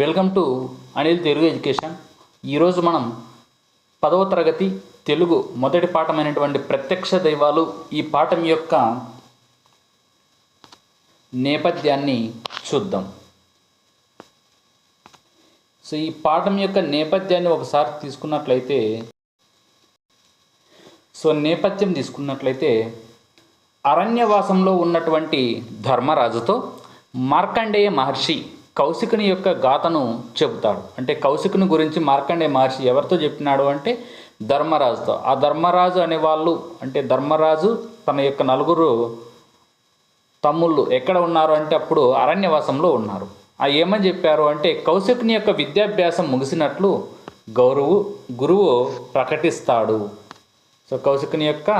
Welcome to Anil Telugu education. ఈరోజు మనం పదవ తరగతి తెలుగు మొదటి పాఠమైనటువంటి ప్రత్యక్ష దైవాలు ఈ పాఠం యొక్క నేపథ్యాన్ని చూద్దాం. సో ఈ పాఠం యొక్క నేపథ్యాన్ని ఒకసారి తీసుకున్నట్లయితే సో నేపథ్యం తీసుకున్నట్లయితే అరణ్యవాసంలో ఉన్నటువంటి ధర్మరాజుతో మార్కండేయ మహర్షి కౌశికుని యొక్క గాథను చెబుతాడు. అంటే కౌశికుని గురించి మార్కండే మహర్షి ఎవరితో చెప్పినాడు అంటే ధర్మరాజుతో. ఆ ధర్మరాజు అనే వాళ్ళు అంటే ధర్మరాజు తన యొక్క నలుగురు తమ్ముళ్ళు ఎక్కడ ఉన్నారు అంటే అప్పుడు అరణ్యవాసంలో ఉన్నారు. ఆ ఏమని చెప్పారు అంటే కౌశికుని యొక్క విద్యాభ్యాసం ముగిసినట్లు గౌరవు గురువు ప్రకటిస్తాడు. సో కౌశికుని యొక్క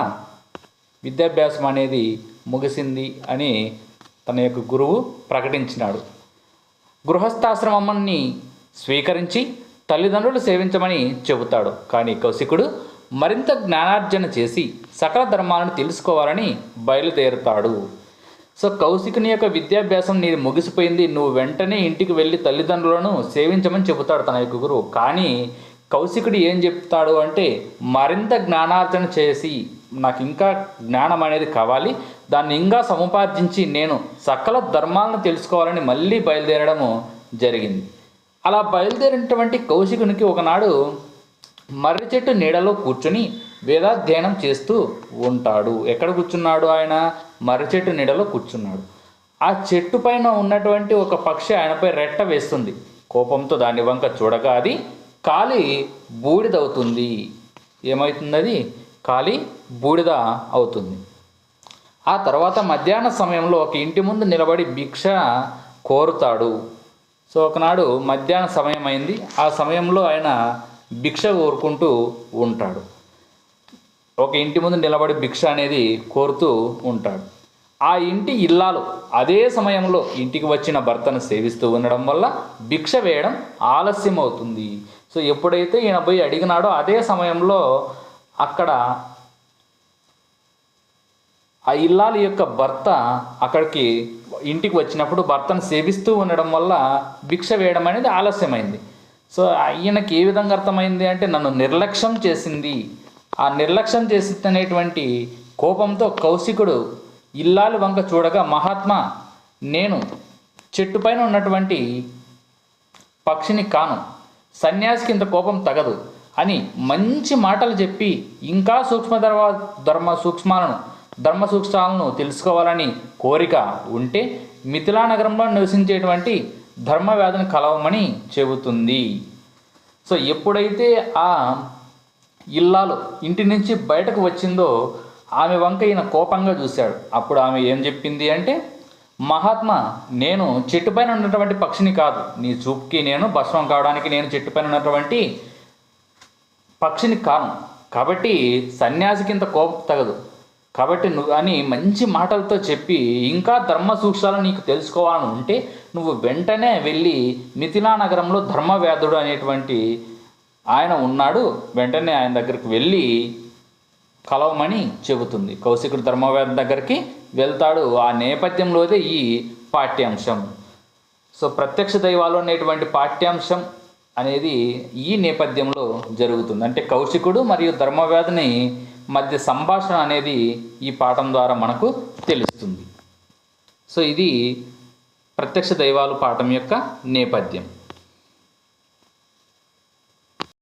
విద్యాభ్యాసం అనేది ముగిసింది అని తన యొక్క గురువు ప్రకటించినాడు. గృహస్థాశ్రమాన్ని స్వీకరించి తల్లిదండ్రులు సేవించమని చెబుతాడు. కానీ కౌశికుడు మరింత జ్ఞానార్జన చేసి సకల ధర్మాలను తెలుసుకోవాలని బయలుదేరుతాడు. సో కౌశికుని యొక్క విద్యాభ్యాసం నీది ముగిసిపోయింది. నువ్వు వెంటనే ఇంటికి వెళ్ళి తల్లిదండ్రులను సేవించమని చెబుతాడు తన యొక్క గురువు. కానీ కౌశికుడు ఏం చెప్తాడు అంటే మరింత జ్ఞానార్జన చేసి నాకు ఇంకా జ్ఞానం అనేది కావాలి. దాన్ని ఇంకా సముపార్జించి నేను సకల ధర్మాలను తెలుసుకోవాలని మళ్ళీ బయలుదేరడము జరిగింది. అలా బయలుదేరినటువంటి కౌశికునికి ఒకనాడు మర్రి చెట్టు నీడలో కూర్చొని వేదాధ్యయనం చేస్తూ ఉంటాడు. ఎక్కడ కూర్చున్నాడు ఆయన? మర్రి చెట్టు నీడలో కూర్చున్నాడు. ఆ చెట్టు పైన ఉన్నటువంటి ఒక పక్షి ఆయనపై రెట్ట వేస్తుంది. కోపంతో దాని వంక చూడగా అది కాలి బూడిదవుతుంది. ఏమవుతుంది అది కాలి బూడిద అవుతుంది. ఆ తర్వాత మధ్యాహ్న సమయంలో ఒక ఇంటి ముందు నిలబడి భిక్ష కోరుతాడు. సో ఒకనాడు మధ్యాహ్న సమయం అయింది ఆ సమయంలో ఆయన భిక్ష కోరుకుంటూ ఉంటాడు. ఒక ఇంటి ముందు నిలబడి భిక్ష అనేది కోరుతూ ఉంటాడు. ఆ ఇంటి ఇల్లాలు అదే సమయంలో ఇంటికి వచ్చిన భర్తను సేవిస్తూ ఉండడం వల్ల భిక్ష వేయడం ఆలస్యం అవుతుంది సో ఎప్పుడైతే ఈయన పోయి అడిగినాడో అదే సమయంలో అక్కడ ఆ ఇల్లాలి యొక్క భర్త అక్కడికి ఇంటికి వచ్చినప్పుడు భర్తను సేవిస్తూ ఉండడం వల్ల భిక్ష వేయడం అనేది ఆలస్యమైంది. సో ఈయనకి ఏ విధంగా అర్థమైంది అంటే నన్ను నిర్లక్ష్యం చేసింది. ఆ నిర్లక్ష్యం చేసినటువంటి కోపంతో కౌశికుడు ఇల్లాలి వంక చూడగా మహాత్మా నేను చెట్టు పైన ఉన్నటువంటి పక్షిని కాను. సన్యాసికి ఇంత కోపం తగదు. అని మంచి మాటలు చెప్పి ఇంకా సూక్ష్మ ధర్మ ధర్మ సూక్ష్మాలను ధర్మ సూక్ష్మాలను తెలుసుకోవాలని కోరిక ఉంటే మిథిలా నగరంలో నివసించేటువంటి ధర్మవ్యాధిని కలవమని చెబుతుంది. సో ఎప్పుడైతే ఆ ఇల్లాలు ఇంటి నుంచి బయటకు వచ్చిందో ఆమె వంక ఈయన కోపంగా చూశాడు. అప్పుడు ఆమె ఏం చెప్పింది అంటే మహాత్మా నేను చెట్టుపైన ఉన్నటువంటి పక్షిని కాదు. నీ చూపుకి నేను భస్మం కావడానికి నేను చెట్టుపైన ఉన్నటువంటి పక్షిని కాను. కాబట్టి సన్యాసికి ఇంత కోపం తగదు. కాబట్టి నువ్వు అని మంచి మాటలతో చెప్పి ఇంకా ధర్మ సూక్ష్మాలు నీకు తెలుసుకోవాలని ఉంటే నువ్వు వెంటనే వెళ్ళి మిథిలా నగరంలో ధర్మవ్యాధుడు అనేటువంటి ఆయన ఉన్నాడు. వెంటనే ఆయన దగ్గరికి వెళ్ళి కలవమని చెబుతుంది. కౌశికుడు ధర్మవ్యాధి దగ్గరికి వెళ్తాడు. ఆ నేపథ్యంలోదే ఈ పాఠ్యాంశం. సో ప్రత్యక్ష దైవాలు అనేటువంటి పాఠ్యాంశం అనేది ఈ నేపథ్యంలో జరుగుతుంది. అంటే కౌశికుడు మరియు ధర్మవ్యాధిని మధ్య సంభాషణ అనేది ఈ పాఠం ద్వారా మనకు తెలుస్తుంది. సో ఇది ప్రత్యక్ష దైవాలు పాఠం యొక్క నేపథ్యం.